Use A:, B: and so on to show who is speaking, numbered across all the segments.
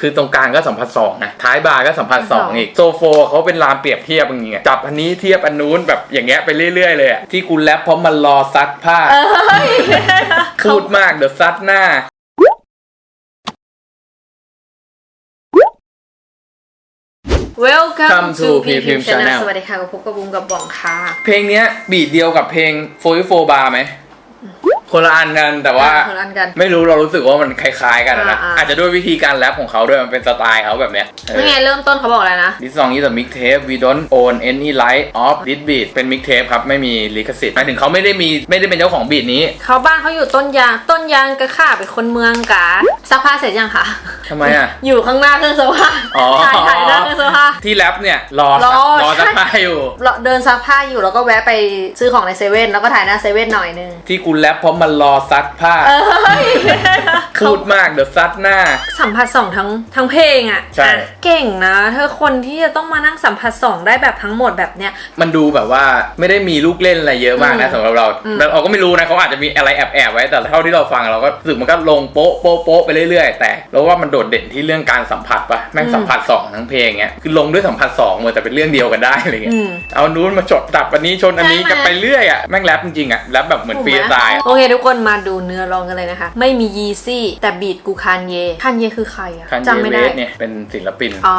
A: คือตรงกลางก็สัมผัสสองนะท้ายบาร์ก็สัมผัสสองอีกโซโฟเขาเป็นรามเปรียบเทียบอย่างเงี้ยจับอันนี้เทียบอันนู้นแบบอย่างเงี้ยไปเรื่อยๆเลยอะที่คุณแรปเพราะมันรอซักผ้า
B: เอ้ย
A: พูดมากเดี๋ยวซัดหน้า
B: Welcome
A: Come
B: to
A: to
B: P
A: P
B: Pim
A: Pim
B: Channel
A: Channel
B: สวัสดีค่ะกับพบกับบุ้งกับบ่องค่ะ
A: เพลงเนี้ยบีทเดียวกับเพลงโฟร์โฟบาร์ไหม คนละอันกันแต่ว่า
B: คนละอันกัน
A: ไม่รู้เรารู้สึกว่ามันคล้ายๆกันอะนะ
B: อ่าๆ
A: อาจจะด้วยวิธีการแรปของเขาด้วยมันเป็นสไตล์เขาแบบเนี้ยเออ
B: นี่ไงเริ่มต้นเขาบอกอะไรนะ
A: This song is a mixtape we don't own any right of this beat เป็น mixtape ครับ ไม่มีลิขสิทธิ์หมายถึงเขาไม่ได้มีไม่ได้เป็นเจ้าของบีทนี้
B: เขาบ้านเขาอยู่ต้นยาง ต้นยางกระข่าเป็นคนเมืองกาซักผ้าเสร็จยังคะ
A: ทำไมอะ
B: อยู่ข้างหน้าเครื่องซักผ้า
A: อ๋อ
B: ถ่ายถ่ายหน้าเครื่องซักผ้า
A: ที่แรปเนี่ยรอ
B: รอ
A: รอ
B: ใช่
A: สักพักอยู่
B: เราเดินซักผ้าอยู่แล้วก็แวะไปซื้อของในเซเว่นแล้วก็ถ่ายหน้าเซเว่นหน่อยนึง
A: ที่คุณแรปเพราะมันรอซักผ้า
B: เอ้ย
A: พูดมากเดี๋ยวซัดหน้า
B: สัมผัสสองทั้งทั้งเพลงอะ
A: ใช่
B: อะเก่งนะเธอคนที่จะต้องมานั่งสัมผัสสองได้แบบทั้งหมดแบบเนี้ย
A: มันดูแบบว่าไม่ได้มีลูกเล่นอะไรเยอะมากนะ
B: อืม
A: สำหรับเรา
B: อืม
A: แล้วเราก็ไม่รู้นะเขาอาจจะมีอะไรแอบๆไว้แต่เท่าที่เราฟังเราก็รู้สึกมันก็ลงโป๊ะโป๊ะโป๊ะไปเรื่อยๆ แต่เราว่ามันโดดเด่นที่เรื่องการสัมผัสปะแม่งสัมผัสสองทั้งเพลงเงี้ยคือลงด้วยสัมผัสสองหมดแต่เป็นเรื่องเดียวกันได้อะไรเงี้ย
B: อืม
A: เอานู้นมาจดตับอันนี้ชนอันนี้
B: ใช่ไหม
A: กันไปเรื่อยอะแม่งแรปจริงๆอะแรปแบบเหมือนฟรีสไตล์อะ
B: โอเคทุกคนมาดูเนื้อร้องกันเลยนะคะ ไม่มียีซี่แต่บีดกูคานเยคานเยคือใครอะ
A: คันเย
B: จำไม่
A: เว
B: ได้
A: สเนี่ยเป็นศิลปิน
B: อ๋อ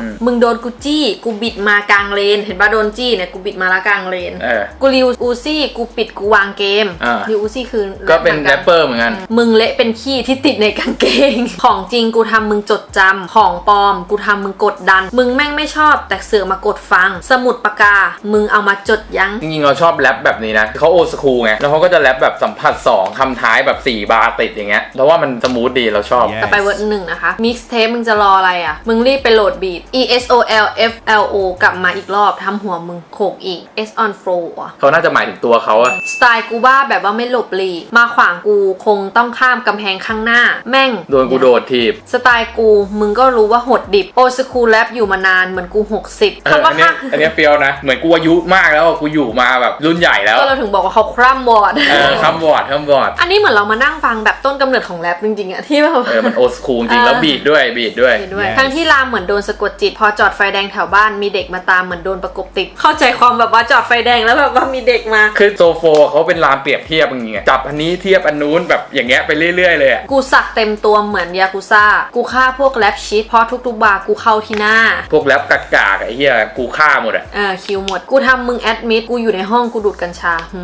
B: อ
A: ม
B: มึงโดนกูจี้กูบิดมากลางเลน เห็นป่ะโดนจี้เนี่ยกูบิดมาละกลางเลน
A: เออ
B: กูริวอูซี่กูปิดกูวางเกม
A: อ่า
B: ริวอูซี่คือ
A: ก็เป็น
B: หมือ
A: แรปเปอร์เหมือนกัน
B: มึงเละเป็นขี้ที่ติดในกางเกงของจริงกูทำมึงจดจำของปลอม กูทำมึงกดดัน มึงแม่งไม่ชอบ แต่เสือกมากดฟัง สมุดปากกา มึงเอามาจดยั้ง
A: จริงๆเราชอบแรปแบบนี้นะเขาโอสคูลไง แล้วเขาก็จะแรปแบบสัมผัสสองคำท้ายแบบ 4 บาร์ติดอย่างเงี้ยแล้วว่ามันสมูทดีเราชอบ
B: ต่อไปเวิร์ดหนึ่งนะคะ มิกซ์เทปมึงจะรออะไรอะ มึงรีบไปโหลดบีท E S O L F L O กลับมาอีกรอบทำหัวมึงโขกอีก S on flow อะ
A: เขาน่าจะหมายถึงตัวเขาอะ
B: สไตล์กูบ้าแบบว่าไม่หลบหลีกมาขวางกูคงต้องข้ามกำแพงข้างหน้า แม่ง
A: โดนกูโดดทีบ
B: สไตล์กูมึงก็รู้ว่าหดดิบโอสคูลแรปอยู่มานานเหมือนกู 60
A: เออ
B: คำว่า
A: อันเนี้ย
B: ข้าม
A: อันเนี้ยเฟียวนะ เหมือนกูอายุมากแล้วอะกูอยู่มาแบบรุ่นใหญ่แล้ว
B: ก็เราถึงบอกว่าเขาคร่ำวอร์ด
A: เออคำวอร์ดคำวอร์ด
B: อันนี้เหมือนเรามานั่งฟังแบบต้นกำเนิดของแรปจริงๆอะที่แบบ
A: เออมันโอสคูลจริง
B: เออ
A: แล้วบีดด้วยบีดด้วย
B: ด้วยทั้งที่รามเหมือนโดนสะกดจิต พอจอดไฟแดงแถวบ้านมีเด็กมาตามเหมือนโดนประกบติดเข้าใจความแบบว่าจอดไฟแดงแล้วแบบว่ามีเด็กมา
A: คือโซโฟเขาเป็นรามเปรียบเทียบอย่างเงี้ยจับอันนี้เทียบอันนู้นแบบอย่างเงี้ยไปเรื่อยๆเลยอะ
B: กูสักเต็มตัวเหมือนยากุซ่ากูฆ่าพวกแรปชิดเพราะทุกๆบาร์กูเข้าที่หน้า
A: พวกแรปกากากๆไอ้เหี้ยกูฆ่าหมดอะ
B: เออคิวหมด กูทำมึงแอดมิดกูอยู่ในห้องกูดูดกัญชาหึ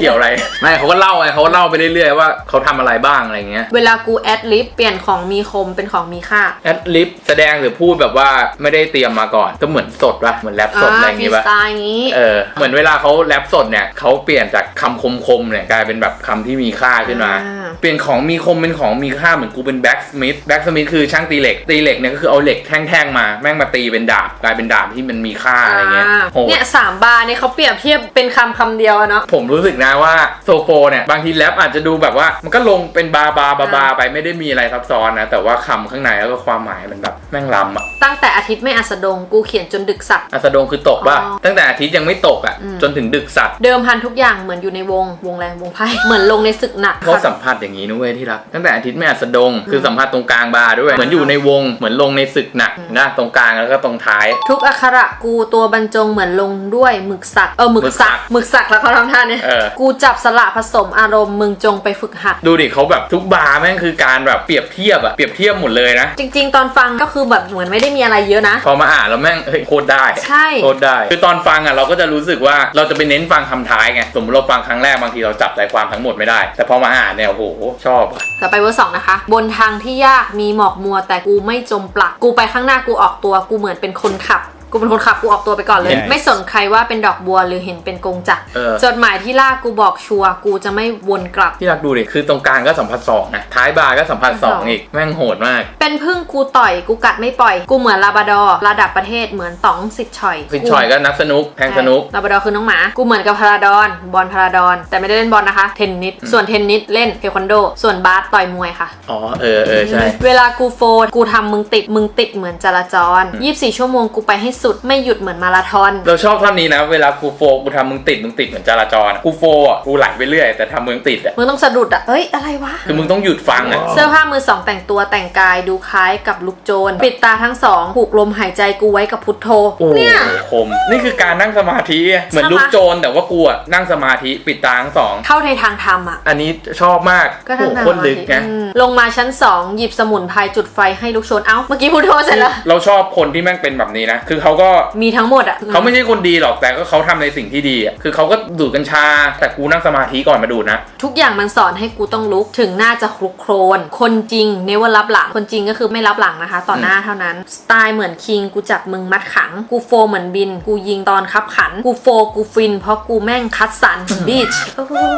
A: เกี่ยวอะไร ไม่เขาก็เล่าไงเขาก็เล่าไปเรื่อยๆว่าเขาทำอะไรบ้างอะไรเงี้ย
B: เวลากูแอดลิฟเปลี่ยนของมีคมเป็นของมีค่า
A: แอดลิปแสดงหรือพูดแบบว่าไม่ได้เตรียมมาก่อนก็เหมือนสดปะเหมือนแรปสดอะไรอย่าง
B: ฟรี
A: งี้
B: ส
A: ปะ
B: ไตล์อย่างงี้
A: เออเหมือนเวลาเขาแรปสดเนี่ยเขาเปลี่ยนจากคำคมๆเนี่ยกลายเป็นแบบคำที่มีค่าขึ้นมา
B: อ่า
A: เปลี่ยนของมีคมเป็นของมีค่าเหมือนกูเป็นแบ็กสมิธแบ็กสมิธคือช่างตีเหล็ก ตีเหล็กเนี่ยก็คือเอาเหล็กแท่งๆมา แม่งมาตีเป็นดาบกลายเป็นดาบที่มันมีค่าอะไรเงี้ย
B: อ่า
A: โหด
B: เนี่ยสามบาร์เนี่ยเขาเปรียบเทียบเป็นคำคำเดียวอะเนาะ
A: ผมรู้สึกนะว่าโซโฟเนี่ยบางทีแรปอาจจะดูแบบว่ามันก็ลงเป็นบาบาบาบาไปไม่ได้มีอะไรซับซ้อนนะแต่ว่าคำข้างในแล้วก็ความหมายมันแบบแม่งล้ำอะ
B: ตั้งแต่อาทิตย์ไม่อัสดงกูเขียนจนดึกสัตว์
A: อัสดงคือตกป่ะ
B: อ๋อ
A: ตั้งแต่อาทิตย์ยังไม่ตกอะ
B: อืม
A: จนถึงดึกสัตว์
B: เดิมพันทุกอย่างเหมือนอยู่ในวงวงแรงวงไพ่เหมือนลงในศึกหนัก
A: เขาสัมผัสอย่างนี้นะเว้ยที่รักตั้งแต่อาทิตย์ไม่อัสดง คือสัมผัสตรงกลางบาร์ด้วย เหมือนอยู่ในวงเหมือนลงในศึกหนักนะตรงกลางแล้วก็ตรงท้าย
B: ทุกอักขระกูตัวบรรจงเหมือนลงด้วยหมึกสักเออหมึกสักหมึกสักแล้วเขาทำท่าเนี่ย
A: เออ
B: กูจับสละผสมอารมณ์มึงจงไปฝึกหัด
A: ดูดิเขาแบบทุกบาร์แม่งคือการแบบเปรียบเทียบอะเปรียบเทียบหมดเลยนะ
B: จริง ๆ ตอนฟังก็คือแบบเหมือนไม่ได้มีอะไรเยอะนะ
A: พอมาอ่านแล้วแม่งเฮ้ยโคตรได้
B: ใช่
A: โคตรได้ คือตอนฟังอะเราก็จะรู้สึกว่าเราจะไปเน้นฟังคำท้ายไง สมมติเราฟังครั้งแรกบางทีเราจับใจความทั้งหมดไม่ได้ แต่พอมาอ่านเนี่ยโอ้โหชอบอะ
B: ต่อไปเวอร์สองนะคะ บนทางที่ยากมีหมอกมัวแต่กูไม่จมปลัก กูไปข้างหน้ากูออกตัวกูเหมือนเป็นคนขับ กูเป็นคนขับกูออกตัวไปก่อนเลย
A: Yes
B: ไม่สนใครว่าเป็นดอกบัวหรือเห็นเป็นกงจักร
A: เออ
B: จดหมายที่ลากกูบอกชัวร์กูจะไม่วนกลับ
A: ที่รักดูดิคือตรงกลางก็สัมผัสสองนะท้ายบาร์ก็สัมผัสสอง
B: สอง
A: อีกแม่งโหดมาก
B: เป็นพึ่งกูต่อยกูกัดไม่ปล่อย กูเหมือนลาบราดอร์ระดับประเทศเหมือนต๋องสิทธิ์ฉ่อย
A: ฟินชอยก็นักสนุกแทงสนุก
B: ลาบราดอร์คือน้องหมา กูเหมือนกับพาราดอน บอลพาราดอน แต่ไม่ได้เล่นบอลนะคะ เทนนิส ส่วนเทนนิสเล่นเทควันโด ส่วนบาสต่อยมวยค่ะ
A: อ๋อเออเออใช่
B: เวลากูโฟนกูทำมึงติด มึงติดเหมือนจราจร 24 ชั่วโมงกูไปให้สุดไม่หยุดเหมือนมาราธอน
A: เราชอบท่อนนี้นะ เวลากูโฟกูทำมึงติดมึงติดเหมือนจราจรอะกูโฟอะกูไหลไปเรื่อยแต่ทำมึงติดอะ
B: มึงต้องสะดุดอะเอ้ยอะไรวะ
A: คือมึงต้องหยุดฟังอะ
B: เสื้อผ้ามือสองแต่งตัวแต่งกายดูคล้ายกับลูกโจรปิดตาทั้งสองผูกลมหายใจกูไว้กับพุทโธ
A: โอ้โห
B: เนี่ย
A: คม นี่คือการนั่งสมาธิอะเหมือน
B: ใช่ปะ
A: ลูกโจรแต่ว่ากูอะนั่งสมาธิปิดตาทั้งสอง
B: เข้าในทางธรรมอะ
A: อันนี้ชอบมาก
B: ก็
A: โอ้
B: ทาง
A: โหโคตรลึกไง
B: อืมลงมาชั้นสองหยิบสมุนไพรจุดไฟให้ลูกโชนเอ้า เมื่อกี้พุทโธเสร็จแล้ว
A: เราชอบคนที่แม่งเป็นแบบนี้นะ คือเขาก็
B: มีทั้งหมดอะ
A: เขาไม่ใช่คนดีหรอกแต่ก็เขาทำในสิ่งที่ดีอะคือเขาก็ดูดกัญชา แต่กูนั่งสมาธิก่อนมาดูดนะ
B: ทุกอย่างมันสอนให้กูต้องลุกถึงหน้าจะคลุกโครน คนจริงเนว่ารับหลังคนจริงก็คือไม่รับหลังนะคะ ต่อหน้าเท่านั้นสไตล์เหมือนคิงกูจับมึงมัดขัง กูโฟเหมือนบิน กูยิงตอนคับขัน กูโฟกูฟิน เพราะกูแม่งคัดสันบีช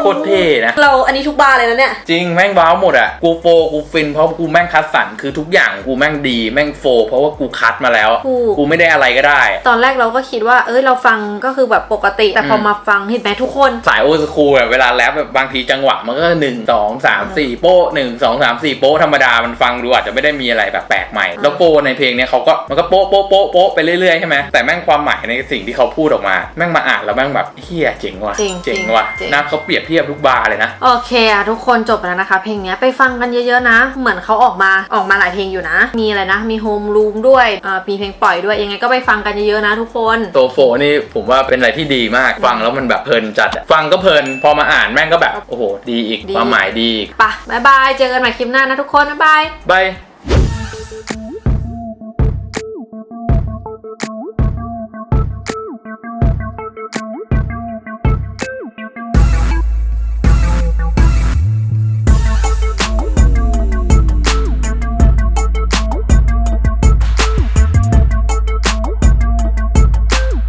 A: โคตรเท่นะ
B: เราอันนี้ทุกบาร์เลยนะเนี่ย
A: จริงแม่งว้าวหมดอะกูโฟกูฟินเพราะกูแม่งคัดสรรคือทุกอย่างกูแม่งดีแม่งโฟ เพราะว่ากูคัดมาแล้ว
B: ถูก
A: กูไม่ได้อะไรก็ได้
B: ตอนแรกเราก็คิดว่าเอ้ยเราฟังก็คือแบบปกติ แต่พอ
A: อืม
B: มาฟังเห็นไหมทุกคน
A: สายโอสคูลแบบเวลาแรปแบบบางทีจังหวะมันก็หนึ่งสองสามสี่โป๊ะหนึ่งสองสามสี่โป๊ะธรรมดามันฟังดูอาจจะไม่ได้มีอะไรแบบแปลกใหม่ แล้วโฟในเพลงเนี้ยเขาก็มันก็โป๊ะโป๊ะโป๊ะโป๊ะไปเรื่อยๆใช่ไหมแต่แม่งความหมายในสิ่งที่เขาพูดออกมา แม่งมาอ่านแล้วแม่งแบบเฮียเจ๋งว่ะ
B: จริง
A: เจ๋งว่ะ
B: จริง
A: นะเขาเปรียบเทียบทุกบาร์เลยนะ
B: โอเคอะทุกคนจบแล้วนะคะ เพลงเนี้ยไปฟังกันเยอะๆนะ เหมือนเขาออกมาออกมาหลายเพลงอยู่นะ มีอะไรนะ มีโฮมรูมด้วยอ่ามีเพลงปล่อยด้วยยังไงก็ไปฟังกันเยอะๆนะทุกคน
A: ตัวโฟนี่ผมว่าเป็นอะไรที่ดีมาก ฟังแล้วมันแบบเพลินจัดอะฟังก็เพลิน พอมาอ่านแม่งก็แบบ โอ้โห ดีอีก
B: ดี
A: ความหมายดีอีก
B: ไปะบ๊ายบาย เจอกันใหม่คลิปหน้านะทุกคน บ๊ายบาย
A: บาย